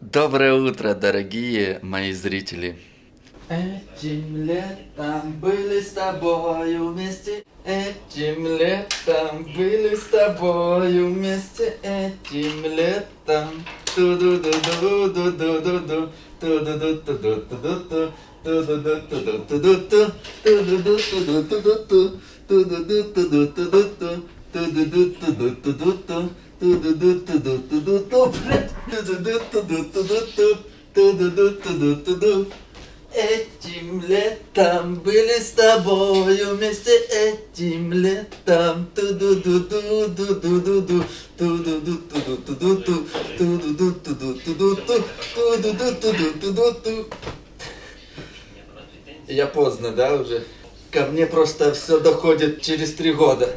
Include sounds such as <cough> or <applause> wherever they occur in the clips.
Доброе утро, дорогие мои зрители. Этим летом были с тобою вместе, этим летом были с тобою вместе, этим летом. Ту-ду-ду-ду-ду-ду-ду-ду, ту-ду-ду-ду-ду-ду-ду, ту-ду-ду-ду-ду-ду-ду, ту-ду-ду-ду-ду-ду-ду, ту-ду-ду-ду-ду-ду-ду, ту-ду-ду-ду-ду-ду-ду, ту-ду-ду-ду-ду-ду-ду, блядь, ту-ду-ду-ду-ду-ду-ду, ту-ду-ду-ду-ду-ду. Этим летом были с тобою вместе этим летом. Ту-ду-ду-ду-ду-ду-ду-ду. Ту-ду-ду-ду-ду-ду-ду. Ту-ду-ду-ду-ду-ду-ду. Ту-ду-ду-ду-ду-ду-ду. Я поздно, да, уже? Ко мне просто все доходит через три года.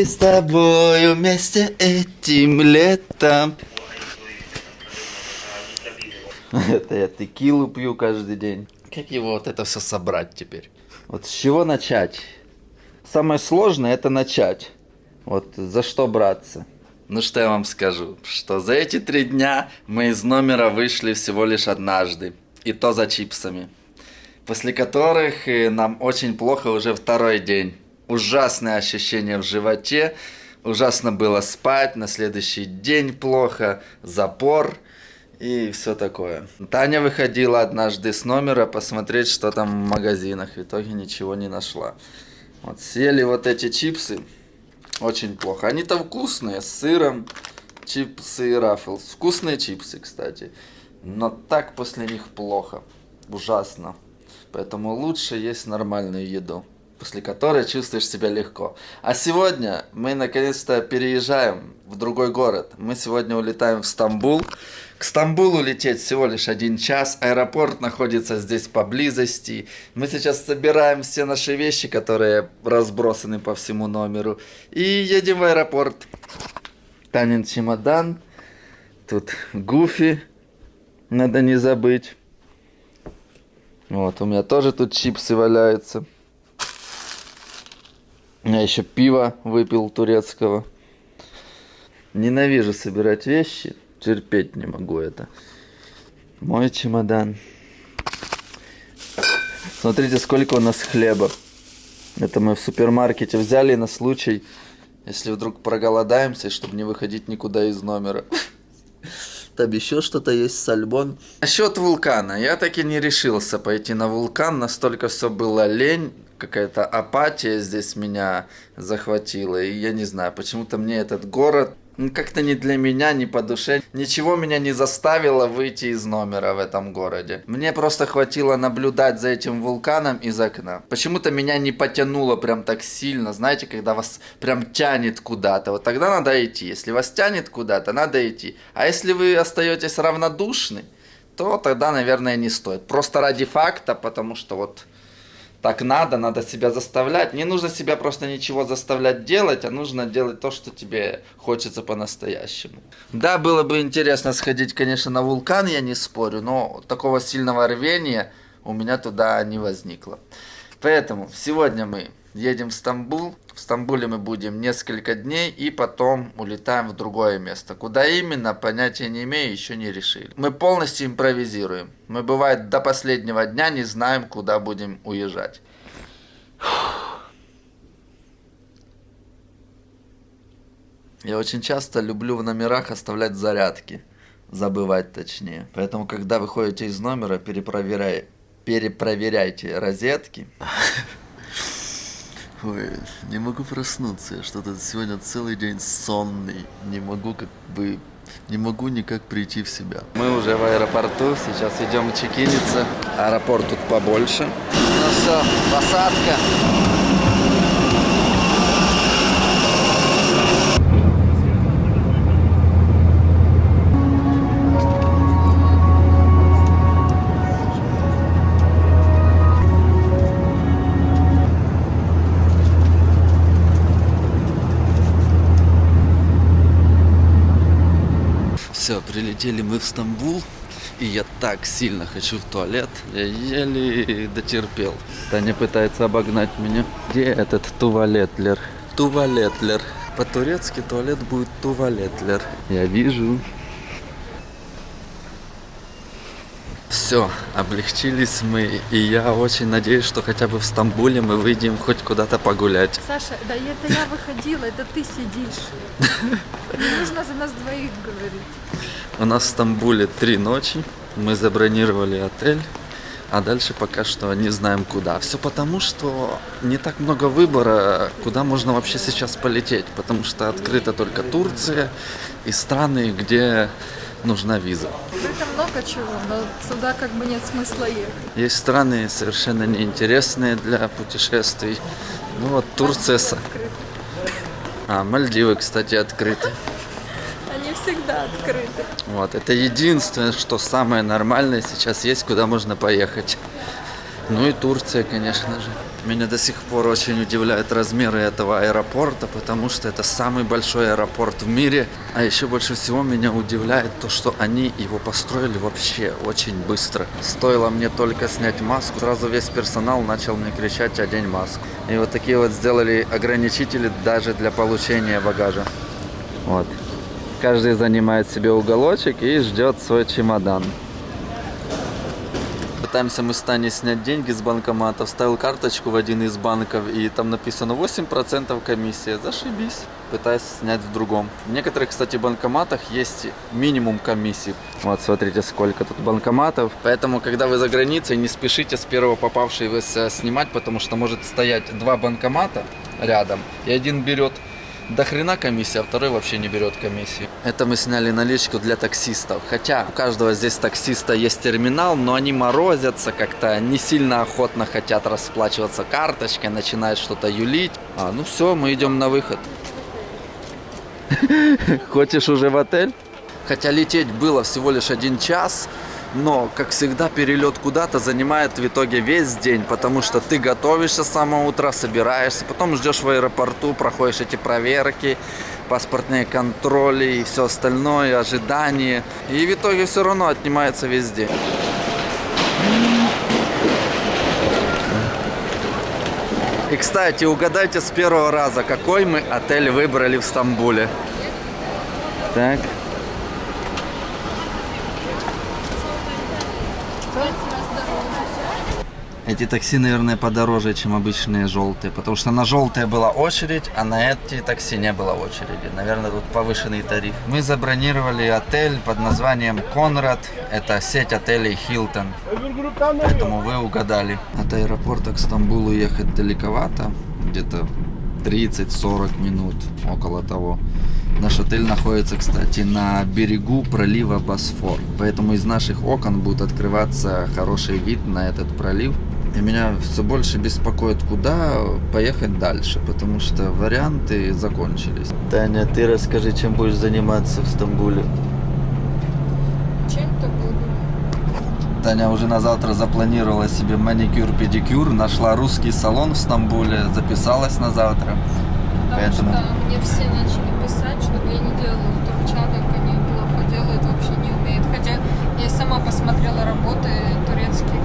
были с тобой вместе этим летом <laughs> Это я текилу пью каждый день. Как его вот это все собрать теперь? Вот с чего начать? Самое сложное это начать. Вот за что браться? Ну что я вам скажу, что за эти три дня мы из номера вышли всего лишь однажды, и то за чипсами, после которых э, нам очень плохо уже второй день. Ужасное ощущение в животе, ужасно было спать, на следующий день плохо, запор и все такое. Таня выходила однажды с номера посмотреть, что там в магазинах, в итоге ничего не нашла. Вот съели вот эти чипсы, очень плохо. Они-то вкусные, с сыром, чипсы и раффлс. Вкусные чипсы, кстати. Но так после них плохо. Ужасно. Поэтому лучше есть нормальную еду, после которой чувствуешь себя легко. А сегодня мы наконец-то переезжаем в другой город. Мы сегодня улетаем в Стамбул. К Стамбулу лететь всего лишь один час. Аэропорт находится здесь поблизости. Мы сейчас собираем все наши вещи, которые разбросаны по всему номеру. И едем в аэропорт. Танин чемодан. Тут Гуфи. Надо не забыть. Вот, у меня тоже тут чипсы валяются. Я еще пиво выпил турецкого. Ненавижу собирать вещи. Терпеть не могу это. Мой чемодан. Смотрите, сколько у нас хлеба. Это мы в супермаркете взяли на случай, если вдруг проголодаемся, чтобы не выходить никуда из номера. Там еще что-то есть, сальбон. Насчет вулкана. Я так и не решился пойти на вулкан. Настолько все было лень. Какая-то апатия здесь меня захватила. И я не знаю, почему-то мне этот город ну, как-то не для меня, не по душе. Ничего меня не заставило выйти из номера в этом городе. Мне просто хватило наблюдать за этим вулканом из окна. Почему-то меня не потянуло прям так сильно, знаете, когда вас прям тянет куда-то. Вот тогда надо идти. Если вас тянет куда-то, надо идти. А если вы остаетесь равнодушны, то тогда, наверное, не стоит. Просто ради факта, потому что вот так надо, надо себя заставлять. Не нужно себя просто ничего заставлять делать, а нужно делать то, что тебе хочется по-настоящему. Да, было бы интересно сходить, конечно, на вулкан, я не спорю, но такого сильного рвения у меня туда не возникло. Поэтому сегодня мы едем в Стамбул. В Стамбуле мы будем несколько дней и потом улетаем в другое место. Куда именно, понятия не имею, еще не решили. Мы полностью импровизируем. Мы, бывает, до последнего дня не знаем, куда будем уезжать. Я очень часто люблю в номерах оставлять зарядки. Забывать точнее. Поэтому, когда выходите из номера, перепроверяй, перепроверяйте розетки. <laughs> Ой, не могу проснуться. Я что-то сегодня целый день сонный. Не могу как бы... Не могу никак прийти в себя. Мы уже в аэропорту, сейчас идем чекиниться. Аэропорт тут побольше. Ну все, посадка. Все, прилетели мы в Стамбул. И я так сильно хочу в туалет. Я еле дотерпел. Таня пытается обогнать меня. Где этот туалетлер? Туалетлер. По-турецки туалет будет туалетлер. Я вижу. Все, облегчились мы, и я очень надеюсь, что хотя бы в Стамбуле мы выйдем хоть куда-то погулять. Саша, да это я выходила, это ты сидишь. Не нужно за нас двоих говорить. У нас в Стамбуле три ночи, мы забронировали отель, а дальше пока что не знаем куда. Все потому, что не так много выбора, куда можно вообще сейчас полететь, потому что открыта только Турция и страны, где нужна виза. Это много чего, но туда как бы нет смысла ехать. Есть страны совершенно неинтересные для путешествий. Ну вот Турция... с- А, Мальдивы, кстати, открыты. <laughs> Они всегда открыты. Вот, это единственное, что самое нормальное сейчас есть, куда можно поехать. Ну и Турция, конечно же. Меня до сих пор очень удивляют размеры этого аэропорта, потому что это самый большой аэропорт в мире. А еще больше всего меня удивляет то, что они его построили вообще очень быстро. Стоило мне только снять маску, сразу весь персонал начал мне кричать «одень маску». И вот такие вот сделали ограничители даже для получения багажа. Вот. Каждый занимает себе уголочек и ждет свой чемодан. Пытаемся мы с Таней снять деньги с банкомата. Вставил карточку в один из банков, и там написано 8% комиссия. Зашибись. Пытаюсь снять в другом. В некоторых, кстати, банкоматах есть минимум комиссии. Вот, смотрите, сколько тут банкоматов. Поэтому, когда вы за границей, не спешите с первого попавшегося снимать, потому что может стоять два банкомата рядом, и один берет до хрена комиссия, а второй вообще не берет комиссии. Это мы сняли наличку для таксистов. Хотя у каждого здесь таксиста есть терминал, но они морозятся как-то, не сильно охотно хотят расплачиваться карточкой, начинают что-то юлить. А, ну все, мы идем на выход. <laughs> Хочешь уже в отель? Хотя лететь было всего лишь один час, но, как всегда, перелет куда-то занимает в итоге весь день, потому что ты готовишься с самого утра, собираешься, потом ждешь в аэропорту, проходишь эти проверки, паспортные контроли и все остальное, ожидание. И в итоге все равно отнимается весь день. И, кстати, угадайте с первого раза, какой мы отель выбрали в Стамбуле. Так. Эти такси, наверное, подороже, чем обычные желтые, потому что на желтые была очередь, а на эти такси не было очереди. Наверное, тут повышенный тариф. Мы забронировали отель под названием Конрад. Это сеть отелей Хилтон. Поэтому вы угадали. От аэропорта к Стамбулу ехать далековато, где-то 30-40 минут, около того. Наш отель находится, кстати, на берегу пролива Босфор. Поэтому из наших окон будет открываться хороший вид на этот пролив. И меня все больше беспокоит, куда поехать дальше, потому что варианты закончились. Таня, ты расскажи, чем будешь заниматься в Стамбуле. Чем-то буду. Таня уже на завтра запланировала себе маникюр-педикюр, нашла русский салон в Стамбуле, записалась на завтра. Потому Поэтому- что мне все начали писать, чтобы я не делала в турчанок, они плохо делают, вообще не умеют. Хотя я сама посмотрела работы турецких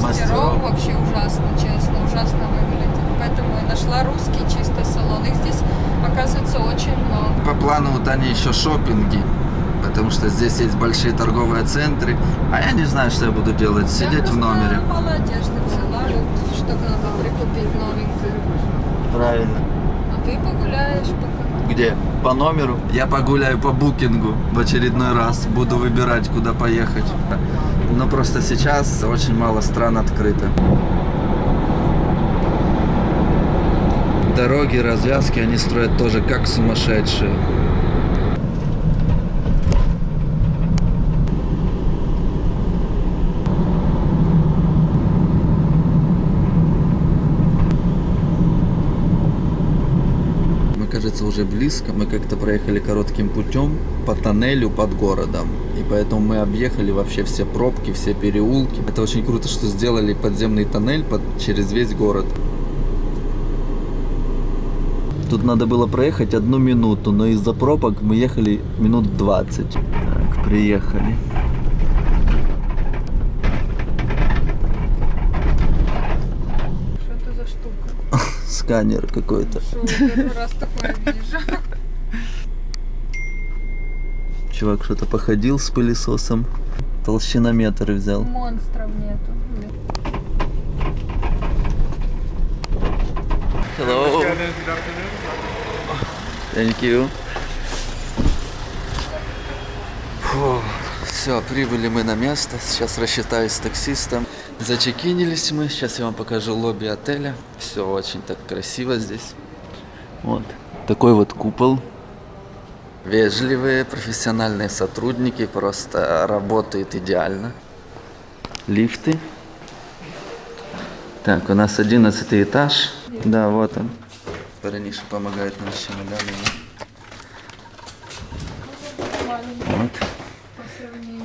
Мастеров. мастеров, вообще ужасно, честно, ужасно выглядит. Поэтому я нашла русский чисто салон. Их здесь, оказывается, очень много. По плану у Тани еще шопинги, потому что здесь есть большие торговые центры, а я не знаю, что я буду делать, сидеть в номере. мало одежды взяла, вот, что надо прикупить новенькую. Правильно. А ты погуляешь пока. Где? По номеру? Я погуляю по букингу в очередной раз, буду выбирать, куда поехать. Но просто сейчас очень мало стран открыто. Дороги, развязки они строят тоже как сумасшедшие. Мы, кажется, уже близко. Мы как-то проехали коротким путем по тоннелю под городом. И поэтому мы объехали вообще все пробки, все переулки. Это очень круто, что сделали подземный тоннель под, через весь город. Тут надо было проехать одну минуту, но из-за пробок мы ехали минут 20. Так, приехали. Что это за штука? Сканер какой-то. Что первый раз такое вижу. Чувак что-то походил с пылесосом. Толщинометр взял. Монстров нету. Hello. Thank you. Все, прибыли мы на место. Сейчас рассчитаюсь с таксистом. Зачекинились мы. Сейчас я вам покажу лобби отеля. Все очень так красиво здесь. Вот. Такой вот купол. Вежливые, профессиональные сотрудники. Просто работают идеально. Лифты. Так, у нас одиннадцатый этаж. Да, вот он. Парниша помогает нам с чемоданами. Вот.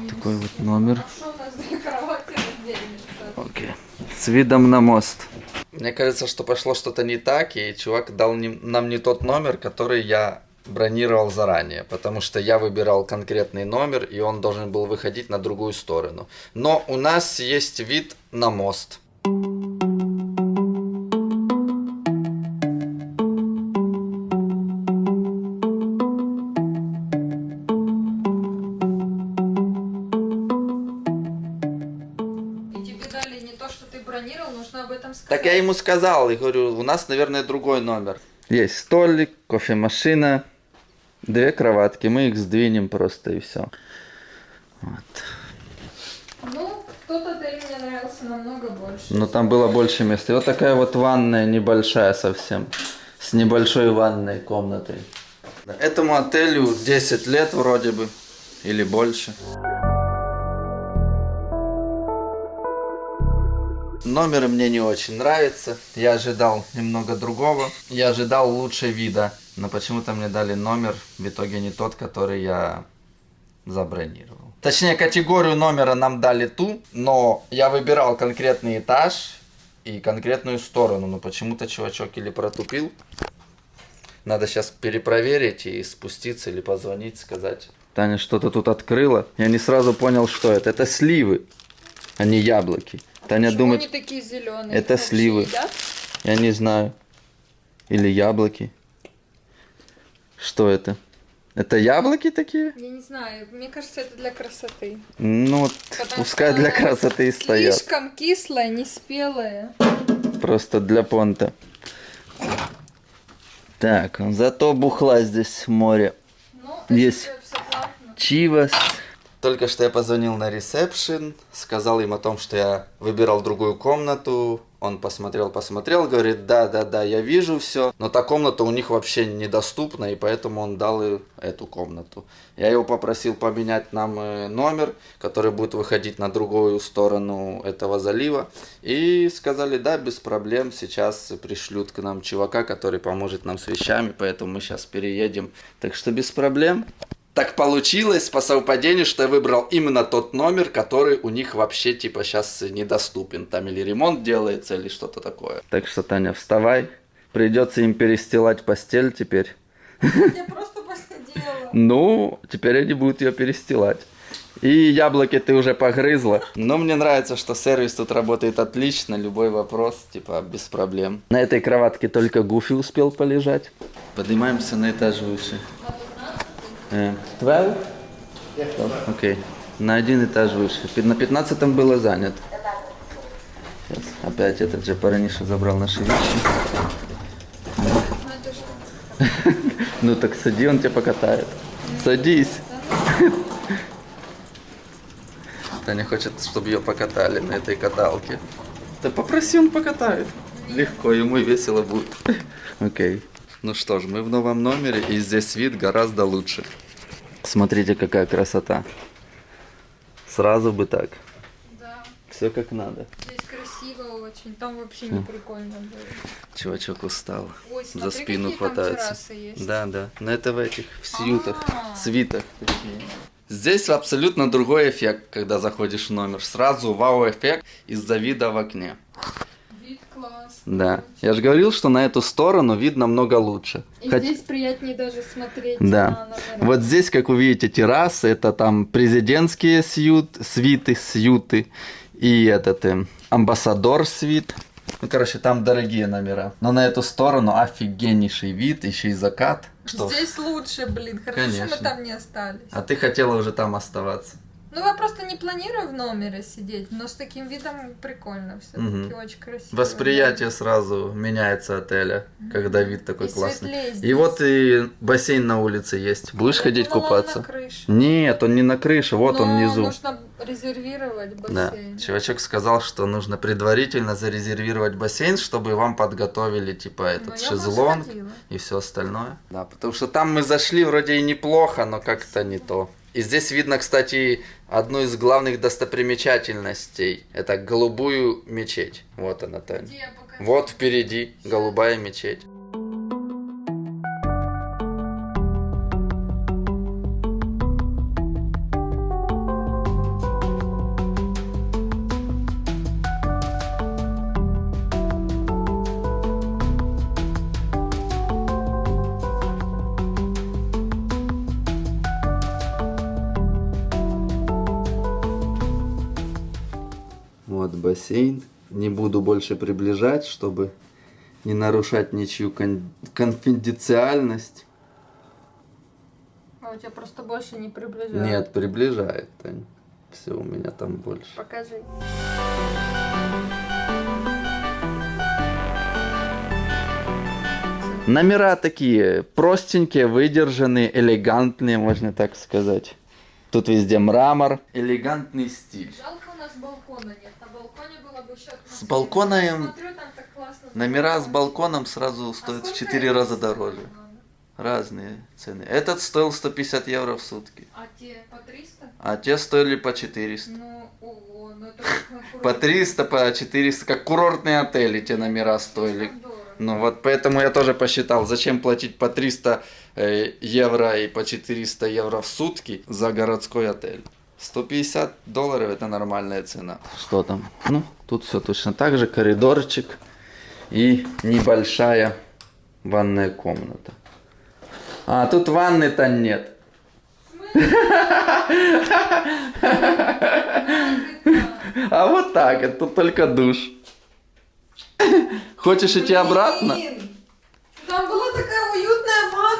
Такой вот номер. Что у нас две кровати раздельница? Окей. С видом на мост. Мне кажется, что пошло что-то не так, и чувак дал нам не тот номер, который я бронировал заранее, потому что я выбирал конкретный номер, и он должен был выходить на другую сторону. Но у нас есть вид на мост. Ему сказал, и говорю, у нас, наверное, другой номер. Есть столик, кофемашина, две кроватки, мы их сдвинем просто и все. Вот. Ну, тот отель мне нравился намного больше. Но там было больше места. И вот такая вот ванная небольшая совсем. С небольшой ванной комнатой. Этому отелю 10 лет вроде бы. Или больше. Номер мне не очень нравится. Я ожидал немного другого. Я ожидал лучше вида. Но почему-то мне дали номер, в итоге не тот, который я забронировал. Точнее, категорию номера нам дали ту, но я выбирал конкретный этаж и конкретную сторону. Но почему-то чувачок или протупил. Надо сейчас перепроверить и спуститься или позвонить, сказать. Таня что-то тут открыла. Я не сразу понял, что это. Это сливы, а не яблоки. Таня Почему думает, они такие зеленые? это сливы. я не знаю. Или яблоки. Что это? Это яблоки такие? Я не знаю, мне кажется, это для красоты. Ну, вот, Потому пускай что для красоты и стоят. Слишком кислое, неспелое. Просто для понта. Так, зато бухла здесь море. Ну, Есть. плавно. Чивас. Только что я позвонил на ресепшн, сказал им о том, что я выбирал другую комнату. Он посмотрел, посмотрел, говорит, да, да, да, я вижу все, но та комната у них вообще недоступна, и поэтому он дал и эту комнату. Я его попросил поменять нам э, номер, который будет выходить на другую сторону этого залива. И сказали, да, без проблем, сейчас пришлют к нам чувака, который поможет нам с вещами, поэтому мы сейчас переедем. Так что без проблем. Так получилось по совпадению, что я выбрал именно тот номер, который у них вообще типа сейчас недоступен. Там или ремонт делается, или что-то такое. Так что, Таня, вставай. Придется им перестилать постель теперь. Я просто посидела. <laughs> Ну, теперь они будут ее перестилать. И яблоки ты уже погрызла. Но мне нравится, что сервис тут работает отлично. Любой вопрос, типа, без проблем. На этой кроватке только Гуфи успел полежать. Поднимаемся на этаж выше. Э, 12? Окей. На один этаж выше. На пятнадцатом было занято. Сейчас. Опять этот же парниша забрал наши вещи. <laughs> Ну, так сади, он тебя покатает. Садись. <laughs> Таня хочет, чтобы ее покатали на этой каталке. Да попроси, он покатает. Легко, ему весело будет. <laughs> Окей. Ну что ж, мы в новом номере, и здесь вид гораздо лучше. Смотрите, какая красота. Сразу бы так. Да, Все как надо. здесь красиво очень. Там вообще не прикольно было. Чувачок устал. Ой, За смотри, спину какие там хватается. Да, да. Но это в этих, в сьютах, А. свитах. точнее. Здесь абсолютно другой эффект, когда заходишь в номер. Сразу вау-эффект из-за вида в окне. Да. Я же говорил, что на эту сторону вид намного лучше. И Хоть- здесь приятнее даже смотреть Да. на. Вот здесь, как вы видите, террасы, это там президентские сьют, свиты, сьюты и этот эм, амбассадор свит. Ну, короче, там дорогие номера. Но на эту сторону офигеннейший вид, еще и закат. Что? Здесь лучше, блин. Хорошо, что Конечно. мы там не остались. А ты хотела уже там оставаться. Ну, я просто не планирую в номере сидеть, но с таким видом прикольно все-таки, Мгм. очень красиво. Восприятие сразу меняется отеля, когда вид да. такой И классный. светлее И здесь. вот и бассейн на улице есть. Будешь Я ходить думала, он купаться? на крыше. Нет, он не на крыше, вот он Но внизу. нужно резервировать Да. бассейн. Чувачок сказал, что нужно предварительно зарезервировать бассейн, чтобы вам подготовили типа этот Ну, шезлонг и все остальное. Да, потому что там мы зашли вроде и неплохо, но как-то не то. И здесь видно, кстати, одну из главных достопримечательностей. Это голубую мечеть. Вот она, покажу? Вот впереди голубая мечеть. Бассейн. Не буду больше приближать, чтобы не нарушать ничью кон- конфиденциальность. А у тебя просто больше не приближают. Нет, приближает, Тань. Все, у меня там больше. Покажи. Номера такие простенькие, выдержанные, элегантные, можно так сказать. Тут везде мрамор. Элегантный стиль. Жалко, у нас балкона нет. На балконе было бы еще С балконом- Смотрю, там так классно. Номера с балконом сразу А стоят в сколько 4 это раза дороже. Разные цены. Этот стоил 150 евро в сутки, А те по 300? а те стоили по 400. Ну, ого, ну это <laughs> По курорте. 300, по 400, как курортные отели те номера стоили. Ну вот поэтому я тоже посчитал, зачем платить по 300 э, евро и по 400 евро в сутки за городской отель. 150 долларов это нормальная цена. Что там? Ну, тут все точно так же, коридорчик и небольшая ванная комната. А, тут ванны-то нет. А вот так, это тут только душ. Хочешь идти обратно? Там была такая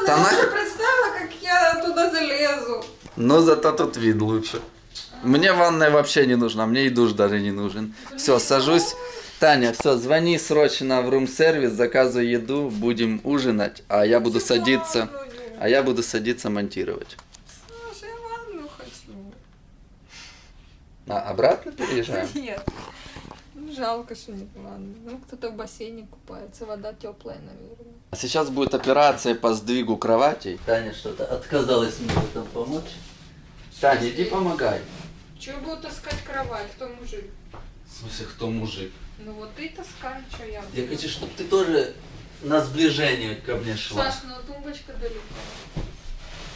Да я даже представила, как я туда залезу. Но зато тут вид лучше. Мне ванная вообще не нужна, мне и душ даже не нужен. Все, сажусь. Таня, все, звони срочно в рум-сервис, заказывай еду, будем ужинать, а я буду садиться, а я буду садиться монтировать. Саша, я ванну хочу. А, обратно переезжаем? <laughs> Нет. Жалко, что нет ванны. Ну, кто-то в бассейне купается, вода теплая, наверное. А Сейчас будет операция по сдвигу кроватей. Таня что-то отказалась мне в этом помочь. Таня, иди помогай. Чего буду таскать кровать? Кто мужик? В смысле, кто мужик? Ну вот ты таскай, что я Я буду? хочу, чтобы ты тоже на сближение ко мне шла. Саш, ну тумбочка далеко.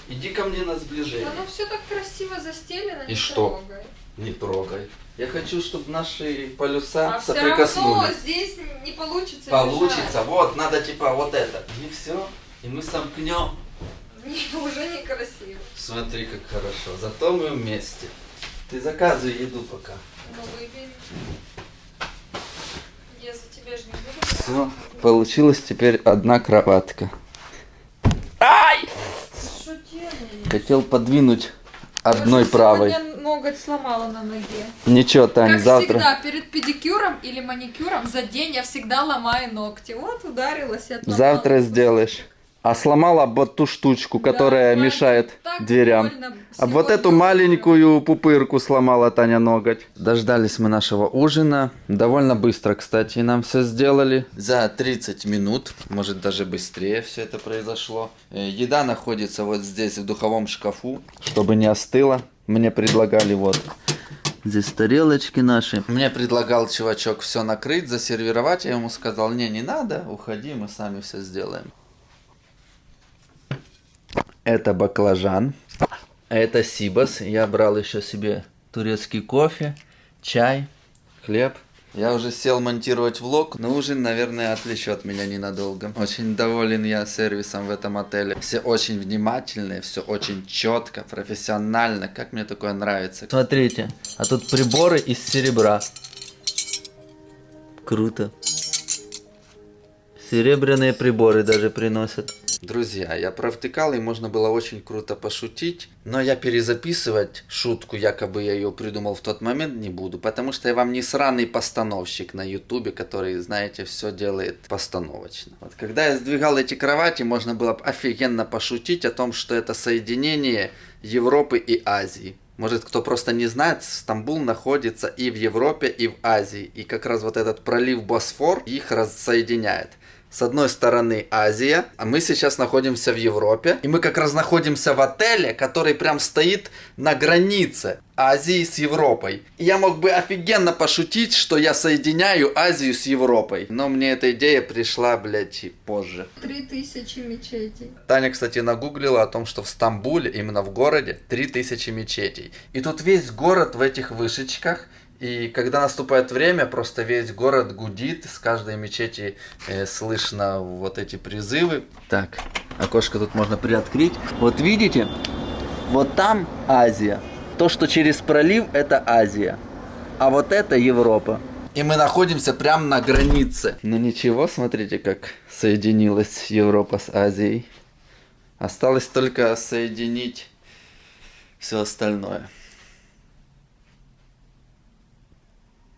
Иди ко мне на сближение. Да ну все так красиво застелено, И не что? трогай. Не трогай. Я хочу, чтобы наши полюса А все равно соприкоснулись. здесь не получится Получится. Вот, надо типа вот это. И все. И мы сомкнем. Не, уже некрасиво. Смотри, как хорошо. Зато мы вместе. Ты заказывай еду пока. Ну выбери. Я за тебя же не буду. Все. Получилась теперь одна кроватка. Ай! Хотел подвинуть одной правой. Ноготь сломала на ноге. Ничего, Тань, как завтра. всегда, перед педикюром или маникюром за день я всегда ломаю ногти. Вот ударилась и отломала. Завтра сделаешь. А сломала вот ту штучку, которая Да, мешает так дверям. А вот эту маленькую пупырку сломала Таня ноготь. Дождались мы нашего ужина. Довольно быстро, кстати, нам все сделали. За 30 минут, может даже быстрее все это произошло. Э, Еда находится вот здесь, в духовом шкафу. Чтобы не остыло, мне предлагали вот Здесь тарелочки наши. Мне предлагал чувачок все накрыть, засервировать. Я ему сказал, не, не надо, уходи, мы сами все сделаем. Это баклажан. Это сибас. Я брал еще себе турецкий кофе, чай, хлеб. Я уже сел монтировать влог, но ужин, наверное, отвлечет меня ненадолго. Очень доволен я сервисом в этом отеле. Все очень внимательные, все очень четко, профессионально. Как мне такое нравится. Смотрите, а тут приборы из серебра. Круто. Серебряные приборы даже приносят. Друзья, я провтыкал, и можно было очень круто пошутить, но я перезаписывать шутку, якобы я ее придумал в тот момент, не буду, потому что я вам не сраный постановщик на ютубе, который, знаете, все делает постановочно. Вот когда я сдвигал эти кровати, можно было офигенно пошутить о том, что это соединение Европы и Азии. Может, кто просто не знает, Стамбул находится и в Европе, и в Азии. И как раз вот этот пролив Босфор их рассоединяет. С одной стороны Азия, а мы сейчас находимся в Европе. И мы как раз находимся в отеле, который прям стоит на границе Азии с Европой. И я мог бы офигенно пошутить, что я соединяю Азию с Европой. Но мне эта идея пришла, блядь, и позже. Три тысячи мечетей. Таня, кстати, нагуглила о том, что в Стамбуле, именно в городе, 3000 мечетей. И тут весь город в этих вышечках. И когда наступает время, просто весь город гудит, с каждой мечети э, слышно вот эти призывы. Так, окошко тут можно приоткрыть. Вот видите, вот там Азия. То, что через пролив, это Азия. А вот это Европа. И мы находимся прямо на границе. Ну ничего, смотрите, как соединилась Европа с Азией. Осталось только соединить все остальное.